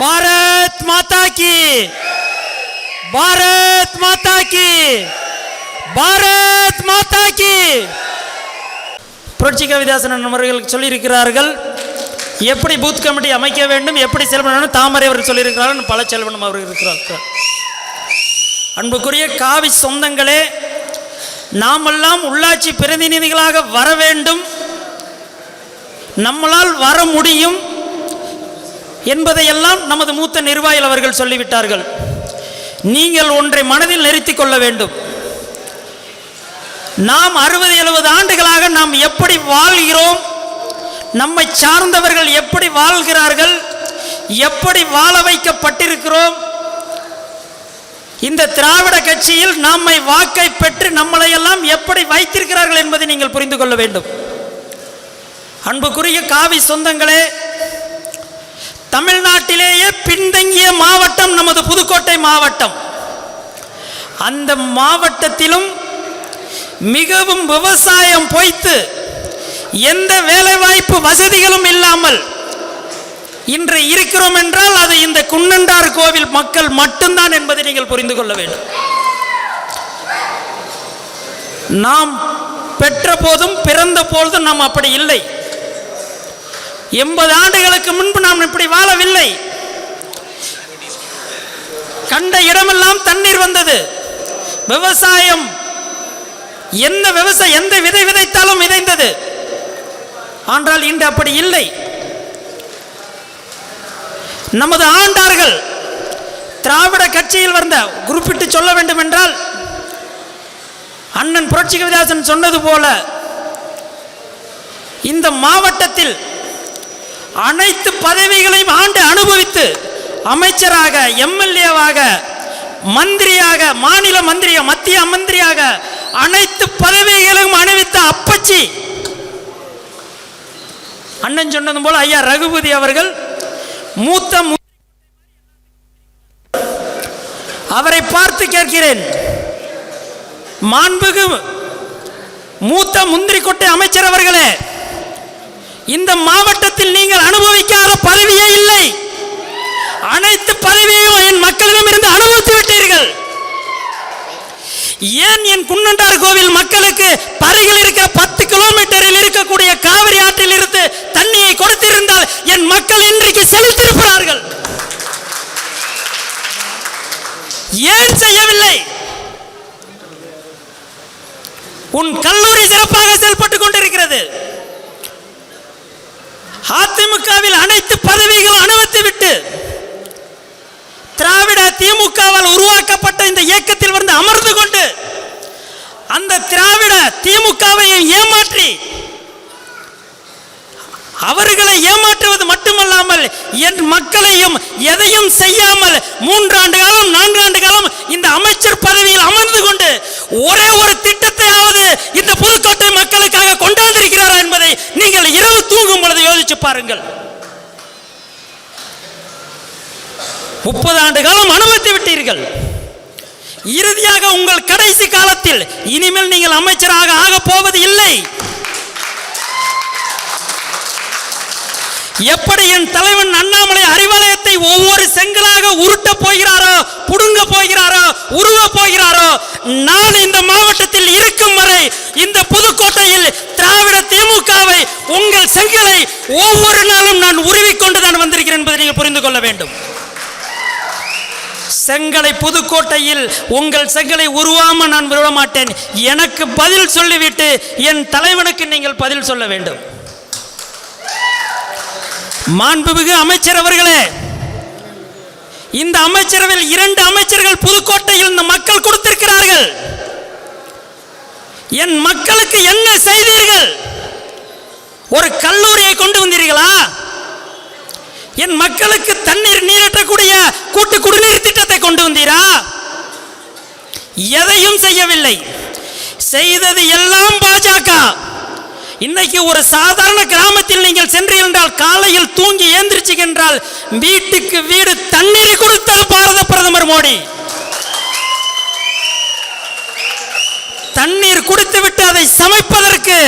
பாரத் மாதா கி. பாரத் மாதா கி. பாரத் மாதா கி. புரட்சி கவிதாசன் அவர்கள் சொல்லியிருக்கிறார்கள் எப்படி பூத் கமிட்டி அமைக்க வேண்டும் எப்படி செல்வன் தாமரை அவர்கள் சொல்லியிருக்கிறார்கள் பல செல்வனம் அவர்கள் இருக்கிறார்கள். அன்புக்குரிய காவி சொந்தங்களே நாமெல்லாம் உள்ளாட்சி பிரதிநிதிகளாக வர வேண்டும். நம்மளால் வர முடியும். என்பதையெல்லாம் நமது மூத்த நிர்வாகிகள் அவர்கள் சொல்லிவிட்டார்கள். நீங்கள் ஒன்றை மனதில் நிறுத்திக் கொள்ள வேண்டும். நாம் அறுபது எழுபது ஆண்டுகளாக நாம் எப்படி வாழ்கிறோம்? நம்மை சார்ந்தவர்கள் எப்படி வாழ்கிறார்கள்? எப்படி வாழ வைக்கப்பட்டிருக்கிறோம்? இந்த திராவிட கட்சியில் நம்மை வாக்கை பெற்று நம்மளை எல்லாம் எப்படி வைத்திருக்கிறார்கள் என்பதை நீங்கள் புரிந்து கொள்ள வேண்டும். அன்புக்குரிய காவி சொந்தங்களே தமிழ்நாட்டிலேயே பின்தங்கிய மாவட்டம் நமது புதுக்கோட்டை மாவட்டம். அந்த மாவட்டத்திலும் மிகவும் விவசாயம் பொய்த்து எந்த வேலைவாய்ப்பு வசதிகளும் இல்லாமல் இன்று இருக்கிறோம் என்றால் அது இந்த குன்னண்டார் கோவில் மக்கள் மட்டும்தான் என்பதை நீங்கள் புரிந்து கொள்ள வேண்டும். நாம் பெற்ற போதும் பிறந்த போதும் நாம் அப்படி இல்லை. எண்பது ஆண்டுகளுக்கு முன்பு நாம் இப்படி வாழவில்லை. கண்ட இடமெல்லாம் தண்ணீர் வந்தது. விவசாயம் எந்த விவசாயம் எந்த விதை விதைத்தாலும் விதைந்தது. ஆனால் இன்று அப்படி இல்லை. நமது ஆண்டார்கள் திராவிட கட்சியில் வந்த குறிப்பிட்டு சொல்ல வேண்டும் என்றால் அண்ணன் புரட்சி கவிதாசன் சொன்னது போல இந்த மாவட்டத்தில் அனைத்து பதவிகளையும் ஆண்டு அனுபவித்து அமைச்சராக எம்எல்ஏவாக மந்திரியாக மாநில மந்திரி மத்திய மந்திரியாக அனைத்து பதவிகளையும் அணிவித்த அப்பச்சி. அண்ணன் சொன்னது போல ஐயா ரகுபதி அவர்கள் மூத்த அவரை பார்த்து கேட்கிறேன். மாண்புகு மூத்த முந்திரிக்கொட்டை அமைச்சர் அவர்களே இந்த மாவட்டத்தில் நீங்கள் அனுபவிக்காத பதவியே இல்லை. அனைத்து பதவியையும் என் மக்களிடம் இருந்து அனுபவித்து விட்டீர்கள். ஏன் என் குன்னண்டார் கோவில் மக்களுக்கு பருகில் இருக்க பத்து கிலோமீட்டரில் இருக்கக்கூடிய காவிரி ஆற்றில் இருந்து தண்ணியை கொடுத்திருந்தால் என் மக்கள் இன்றைக்கு செலுத்திருப்பார்கள் ஏன் செய்யவில்லை? உன் கல்லூரி சிறப்பாக செயல்பட்டுக் கொண்டிருக்கிறது. அதிமுகவில் அனைத்து பதவிகளும் அனுமதி விட்டு திராவிட திமுகவால் உருவாக்கப்பட்ட இந்த இயக்கத்தில் வந்து அமர்ந்து கொண்டு அந்த திராவிட திமுகவையும் ஏமாற்றி அவர்களை ஏமாற்றுவது மட்டுமல்லாமல் என் மக்களையும் எதையும் செய்யாமல் மூன்றாண்டு காலம் நான்காண்டு காலம் இந்த அமைச்சர் பதவியில் அமர்ந்து கொண்டு ஒரே ஒரு திட்டத்தையாவது இந்த புதுக்கோட்டை மக்களுக்காக கொண்டாந்திருக்கிறாரா என்பதை நீங்கள் இரவு தூங்கும் பொழுது யோசிச்சு பாருங்கள் முப்பது ஆண்டு காலம் அனுபவித்து விட்டீர்கள். இறுதியாக உங்கள் கடைசி காலத்தில் இனிமேல் நீங்கள் அமைச்சராக ஆக போவது இல்லை. எப்படி என் தலைவன் அண்ணாமலை அறிவாலயத்தை ஒவ்வொரு செங்கலாக உருட்ட போகிறாரோ புடுங்க போகிறாரோ உருவ போகிறாரோ நான் இந்த மாவட்டத்தில் இருக்கும் வரை இந்த புதுக்கோட்டையில் திராவிட திமுகவை உங்கள் செங்கலை ஒவ்வொரு நாளும் நான் உருவிக்கொண்டு தான் வந்திருக்கிறேன் என்பதை நீங்கள் புரிந்து கொள்ள வேண்டும் செங்கலை புதுக்கோட்டையில் உங்கள் செங்கலை உருவாம நான் விட மாட்டேன் எனக்கு பதில் சொல்லிவிட்டு என் தலைவனுக்கு நீங்கள் பதில் சொல்ல வேண்டும். மாண்புமிகு அமைச்சர் அவர்களே இந்த அமைச்சரவையில் இரண்டு அமைச்சர்கள் புதுக்கோட்டையில் இந்த மக்கள் கொடுத்திருக்கிறார்கள். என் மக்களுக்கு என்ன செய்தீர்கள்? ஒரு கல்லூரியை கொண்டு வந்தீர்களா? என் மக்களுக்கு தண்ணீர் நீரட்டக்கூடிய கூட்டு குடிநீர் திட்டத்தை கொண்டு வந்தீரா? எதையும் செய்யவில்லை. செய்தது எல்லாம் பாஜக. இன்னைக்கு ஒரு சாதாரண கிராமத்தில் நீங்கள் சென்று என்றால் காலையில் தூங்கி ஏந்திரிச்சு என்றால் வீட்டுக்கு வீடு தண்ணீர் கொடுத்தது பாரத பிரதமர் மோடி. தண்ணீர் கொடுத்து விட்டு அதை சமைப்பதற்கு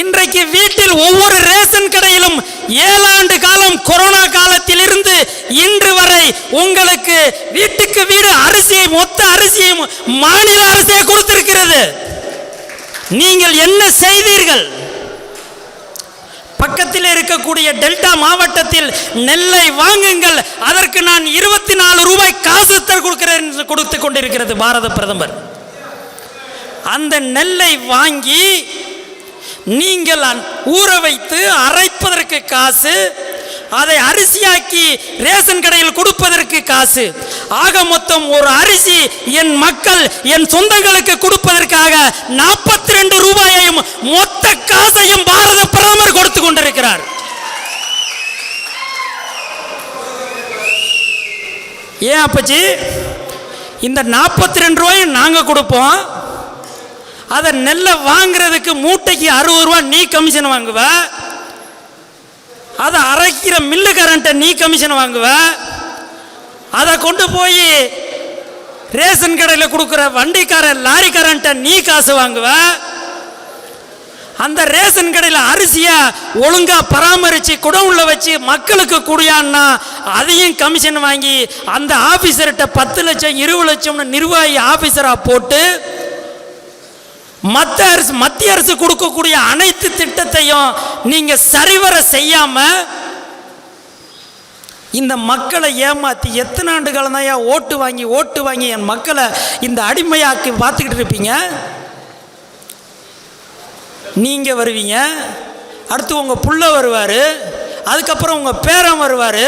இன்றைக்கு வீட்டில் ஒவ்வொரு ரேஷன் கடையிலும் ஏழாண்டு காலம் கொரோனா காலத்திலிருந்து இன்று வரை உங்களுக்கு வீட்டுக்கு வீடு அரிசியை மொத்த அரிசியும் மாநில அரசே கொடுத்திருக்கிறது. நீங்கள் என்ன செய்தீர்கள்? பக்கத்தில் இருக்கக்கூடிய டெல்டா மாவட்டத்தில் நெல்லை வாங்குங்கள். அதற்கு நான் இருபத்தி நாலு ரூபாய் காசு கொடுக்கிறேன் என்று கொடுத்து கொண்டிருக்கிறது பாரத பிரதமர். அந்த நெல்லை வாங்கி நீங்கள் அந்- ஊற வைத்து அரைப்பதற்கு காசு அதை அரிசியாக்கி ரேஷன் கடையில் கொடுப்பதற்கு காசு. ஆக மொத்தம் ஒரு அரிசி என் மக்கள் என் சொந்தங்களுக்கு கொடுப்பதற்காக நாற்பத்தி ரெண்டு ரூபாயையும் மொத்த காசையும் பாரத பிரதமர் கொடுத்து கொண்டிருக்கிறார். ஏன் அப்பச்சி? இந்த நாற்பத்தி ரெண்டு ரூபாயும் நாங்கள் கொடுப்போம். அதை நெல்லை வாங்குறதுக்கு மூட்டைக்கு அறுபது ரூபா நீ கமிஷன் வாங்குவ? அதை அரைக்கிற மில்லு கரண்ட்டை நீ கமிஷன் வாங்குவ? அதை கொண்டு போய் ரேஷன் கடையில் கொடுக்குற வண்டிக்காரன் லாரிக்காரன்ட்ட நீ காசு வாங்குவ? அந்த ரேஷன் கடையில் அரிசியை ஒழுங்காக பராமரித்து குடவுள்ள வச்சு மக்களுக்கு குடியான்னா அதையும் கமிஷன் வாங்கி அந்த ஆஃபீஸர்கிட்ட பத்து லட்சம் இருபது லட்சம்னு நிர்வாகி ஆஃபீஸராக போட்டு மற்ற அரசு மத்திய அரசு கொடுக்கக்கூடிய அனைத்து திட்டத்தையும் நீங்க சரிவர செய்யாம இந்த மக்களை ஏமாத்தி எத்தனை ஆண்டு காலம் தான் ஓட்டு வாங்கி ஓட்டு வாங்கி என் மக்களை இந்த அடிமையாக்கி பார்த்துக்கிட்டு இருப்பீங்க? நீங்க வருவீங்க அடுத்து உங்க புள்ள வருவார் அதுக்கப்புறம் உங்க பேரன் வருவார்.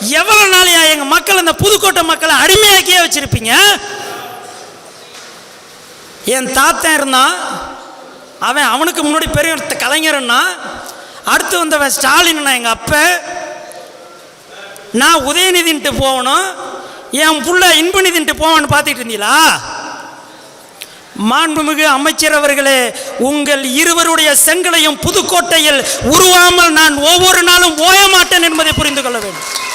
எவ்வளோ நாளையா எங்க மக்கள் இந்த புதுக்கோட்டை மக்களை அடிமையாக்கியே வச்சிருப்பீங்க? என் தாத்தன் இருந்தான் அவன் அவனுக்கு முன்னாடி பெரிய ஒருத்த கலைஞர்னா அடுத்து வந்தவன் ஸ்டாலின்னா எங்கள் அப்ப. நான் உதயநிதின்ட்டு போகணும். என் புள்ள இன்பநிதின்ட்டு போவான்னு பார்த்துட்டு இருந்தீங்களா? மாண்புமிகு அமைச்சர் அவர்களே உங்கள் இருவருடைய செங்கலையும் புதுக்கோட்டையில் உருவாமல் நான் ஒவ்வொரு நாளும் ஓய மாட்டேன் என்பதை புரிந்து கொள்ள வேண்டும்.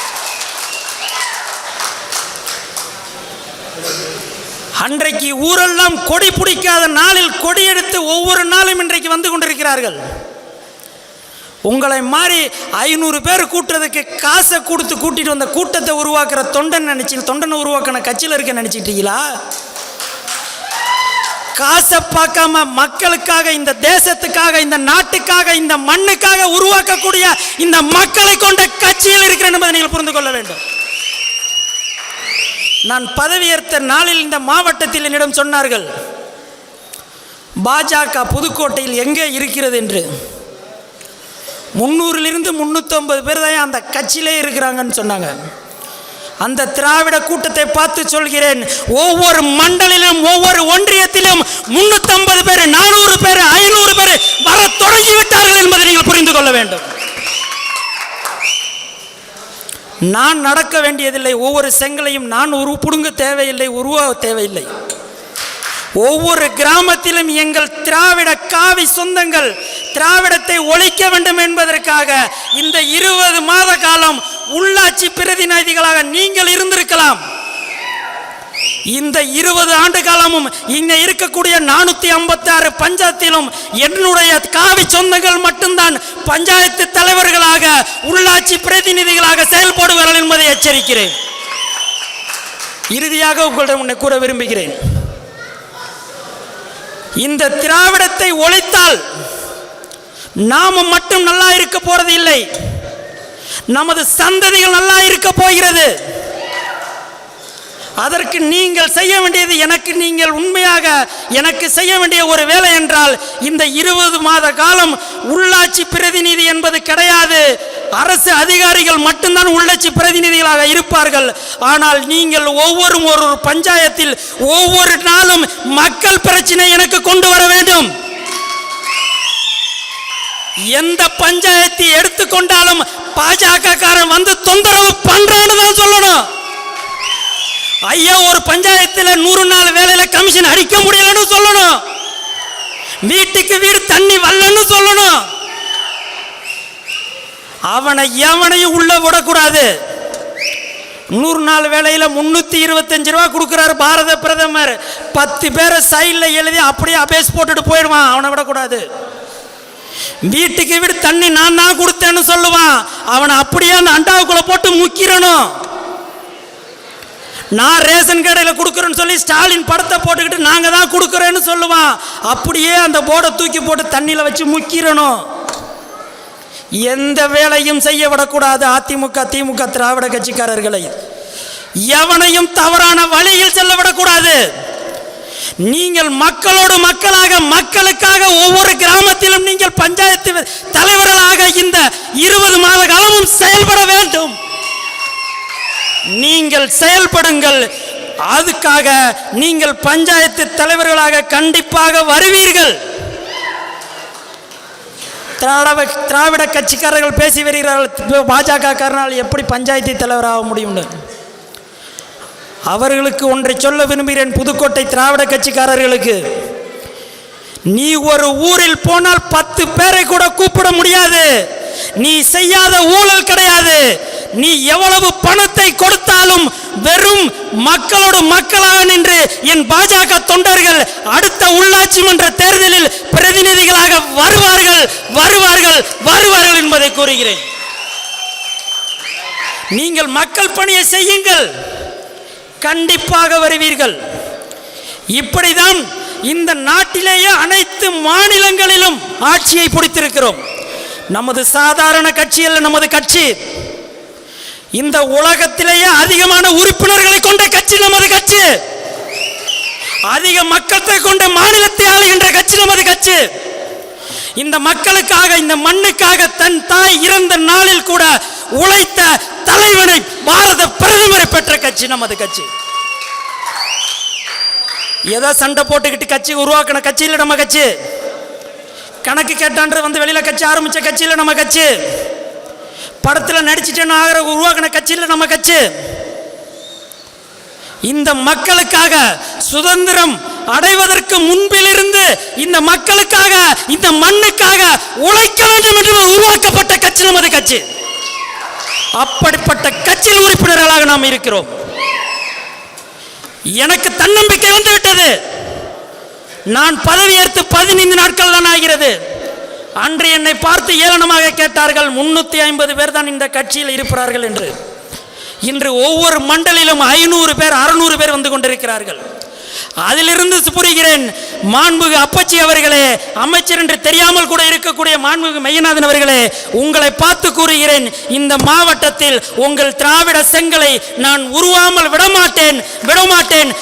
அன்றைக்கு ஊரெல்லாம் கொடி பிடிக்காத நாளில் கொடி எடுத்து ஒவ்வொரு நாளும் இன்றைக்கு வந்து கொண்டிருக்கிறார்கள். உங்களை மாதிரி ஐநூறு பேர் கூட்டுறதுக்கு காசை கொடுத்து கூட்டிட்டு வந்த கூட்டத்தை உருவாக்குற தொண்டன் நினைச்சு தொண்டனை உருவாக்கின கட்சியில் இருக்க நினைச்சிட்டீங்களா காசை பார்க்காம மக்களுக்காக இந்த தேசத்துக்காக இந்த நாட்டுக்காக இந்த மண்ணுக்காக உருவாக்கக்கூடிய இந்த மக்களை கொண்ட கட்சியில் இருக்கிறேன் என்பதை நீங்கள் புரிந்து கொள்ள வேண்டும். நான் பதவியேற்ற நாளில் இந்த மாவட்டத்தில் என்னிடம் சொன்னார்கள் பாஜக புதுக்கோட்டையில் எங்கே இருக்கிறது என்று. முந்நூறிலிருந்து முந்நூற்றம்பது பேர் தான் அந்த கட்சியிலே இருக்கிறாங்கன்னு சொன்னாங்க. அந்த திராவிட கூட்டத்தை பார்த்து சொல்கிறேன் ஒவ்வொரு மண்டலிலும் ஒவ்வொரு ஒன்றியத்திலும் முன்னூத்தம்பது பேர் நானூறு பேர் ஐநூறு பேர் வர தொடங்கி விட்டார்கள் என்பதை நீங்கள் புரிந்து கொள்ள வேண்டும். நான் நடக்க வேண்டியதில்லை. ஒவ்வொரு செங்கலையும் நான் உரு புடுங்க தேவையில்லை உருவாக தேவையில்லை. ஒவ்வொரு கிராமத்திலும் எங்கள் திராவிட காவி சொந்தங்கள் திராவிடத்தை ஒழிக்க வேண்டும் என்பதற்காக இந்த இருபது மாத காலம் உள்ளாட்சி பிரதிநிதிகளாக நீங்கள் இருந்திருக்கலாம். இந்த இருபது ஆண்டு காலமும் இங்க இருக்கக்கூடிய நானூத்தி ஐம்பத்தி ஆறு பஞ்சாயத்திலும் என்னுடைய காவி சொந்தங்கள் மட்டும்தான் பஞ்சாயத்து தலைவர்களாக உள்ளாட்சி பிரதிநிதிகளாக செயல்படுவார்கள் என்பதை எச்சரிக்கிறேன். இறுதியாக உங்களிடம் உன்னை கூற விரும்புகிறேன். இந்த திராவிடத்தை ஒழித்தால் நாம மட்டும் நல்லா இருக்க போறது இல்லை. நமது சந்ததிகள் நல்லா இருக்க போகிறது. அதற்கு நீங்கள் செய்ய வேண்டியது எனக்கு நீங்கள் உண்மையாக எனக்கு செய்ய வேண்டிய ஒரு வேலை என்றால் இந்த இருபது மாத காலம் உள்ளாட்சி பிரதிநிதி என்பது கிடையாது. அரசு அதிகாரிகள் மட்டும்தான் உள்ளாட்சி பிரதிநிதிகளாக இருப்பார்கள். ஆனால் நீங்கள் ஒவ்வொரு ஒரு பஞ்சாயத்தில் ஒவ்வொரு நாளும் மக்கள் பிரச்சனை எனக்கு கொண்டு வர வேண்டும். எந்த பஞ்சாயத்தை எடுத்துக்கொண்டாலும் பாஜக காரன் வந்து தொந்தரவு பண்றான்னு தான் சொல்லணும். ஐயா ஒரு பஞ்சாயத்தில் நூறு நாள் வேலையில கமிஷன் அடிக்க முடியலன்னு சொல்லணும். வீட்டுக்கு வீடு தண்ணி வரலன்னு சொல்லணும். அவனை எவனையும் உள்ள விடக்கூடாது. நூறு நாள் வேலையில் முந்நூற்றி இருபத்தஞ்சு ரூபா கொடுக்குறாரு பாரத பிரதமர். பத்து பேரை சைடில் எழுதி அப்படியே அபேஸ் போட்டுட்டு போயிடுவான் அவனை விடக்கூடாது. வீட்டுக்கு வீடு தண்ணி நான் தான் கொடுத்தேன்னு சொல்லுவான். அவனை அப்படியே அந்த அண்டாவுக்குள்ளே போட்டு முக்கிறணும் நான் ரேஷன் கடையில் கொடுக்குறேன்னு சொல்லி ஸ்டாலின் படத்தை போட்டுக்கிட்டு நாங்கள் தான் கொடுக்குறேன்னு சொல்லுவான். அப்படியே அந்த போர்டை தூக்கி போட்டு தண்ணியில் வச்சு முக்கிறணும் எந்த வேலையும் செய்ய விடக்கூடாது அதிமுக திமுக திராவிட கட்சிக்காரர்களை. எவனையும் தவறான வழியில் செல்ல விடக்கூடாது. நீங்கள் மக்களோடு மக்களாக மக்களுக்காக ஒவ்வொரு கிராமத்திலும் நீங்கள் பஞ்சாயத்து தலைவர்களாக இந்த இருபது மாத காலமும் செயல்பட நீங்கள் செயல்படுங்கள். அதுக்காக நீங்கள் பஞ்சாயத்து தலைவர்களாக கண்டிப்பாக வருவீர்கள். திராவிட திராவிட கட்சிக்காரர்கள் பேசி வருகிறார்கள். பாஜக காரனால் எப்படி பஞ்சாயத்து தலைவராக முடியும் அவர்களுக்கு ஒன்றை சொல்ல விரும்புகிறேன் புதுக்கோட்டை திராவிட கட்சிக்காரர்களுக்கு. நீ ஒரு ஊரில் போனால் பத்து பேரை கூட கூப்பிட முடியாது. நீ செய்யாத ஊழல் கிடையாது. நீ எவ்வளவு பணத்தை கொடுத்தாலும் வெறும் மக்களோடு மக்களாக நின்று என் பாஜக தொண்டர்கள் அடுத்த உள்ளாட்சி மன்ற தேர்தலில் பிரதிநிதிகளாக வருவார்கள் வருவார்கள் வருவார்கள் என்பதை கூறுகிறேன். நீங்கள் மக்கள் பணியை செய்யுங்கள். கண்டிப்பாக வருவீர்கள். இப்படிதான் இந்த நாட்டிலேயே அனைத்து மாநிலங்களிலும் ஆட்சியை பிடித்திருக்கிறோம். நமது சாதாரண கட்சி அல்ல நமது கட்சி. இந்த உலகத்திலேயே அதிகமான உறுப்பினர்களை கொண்ட கட்சி நமது கட்சி. அதிக மக்கள் கொண்ட மாநிலத்தை ஆளுகின்ற கட்சி நமது கட்சி. இந்த மக்களுக்காக இந்த மண்ணுக்காக தன் தாய் இறந்த நாளில் கூட உழைத்த தலைவனை பாரத பிரதமரை பெற்ற கட்சி நமது கட்சி. ஏதோ சண்டை போட்டுக்கிட்டு கட்சி உருவாக்கின கட்சியில் நம்ம கட்சி. கணக்கு கேட்டான்றது வந்து வெளியில கட்சி ஆரம்பிச்ச கட்சியில் நம்ம கட்சி. படத்தில் நடிச்சிட்டேன்னு ஆகிற உருவாக்கின கட்சியில் நம்ம கட்சி. இந்த மக்களுக்காக சுதந்திரம் அடைவதற்கு முன்பிலிருந்து இந்த மக்களுக்காக இந்த மண்ணுக்காக உழைக்க வேண்டும் என்று உருவாக்கப்பட்ட கட்சி நமது கட்சி. அப்படிப்பட்ட கட்சியில் உறுப்பினர்களாக நாம் இருக்கிறோம். எனக்கு தன்னம்பிக்கை வந்து விட்டது நான் பதவியேற்று பதினைந்து நாட்கள் தான் ஆகிறது. அன்று என்னை பார்த்து ஏளனமாக கேட்டார்கள் முன்னூற்றி ஐம்பது பேர் தான் இந்த கட்சியில் இருக்கிறார்கள் என்று. இன்று ஒவ்வொரு மண்டலிலும் ஐநூறு பேர் அறுநூறு பேர் வந்து கொண்டிருக்கிறார்கள். அதிலிருந்து புரிகிறேன் மாண்புகு அப்பச்சி அவர்களே அமைச்சர் என்று தெரியாமல் கூட இருக்கக்கூடிய மாண்புகு மையநாதன் அவர்களே உங்களை பார்த்து கூறுகிறேன் இந்த மாவட்டத்தில் உங்கள் திராவிட செங்கலை நான் உருவாமல் விடமாட்டேன் விடமாட்டேன்.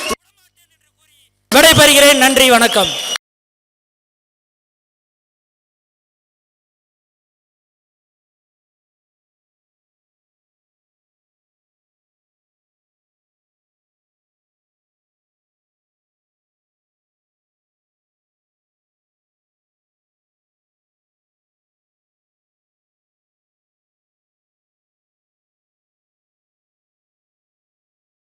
விடைபெறுகிறேன். நன்றி வணக்கம்.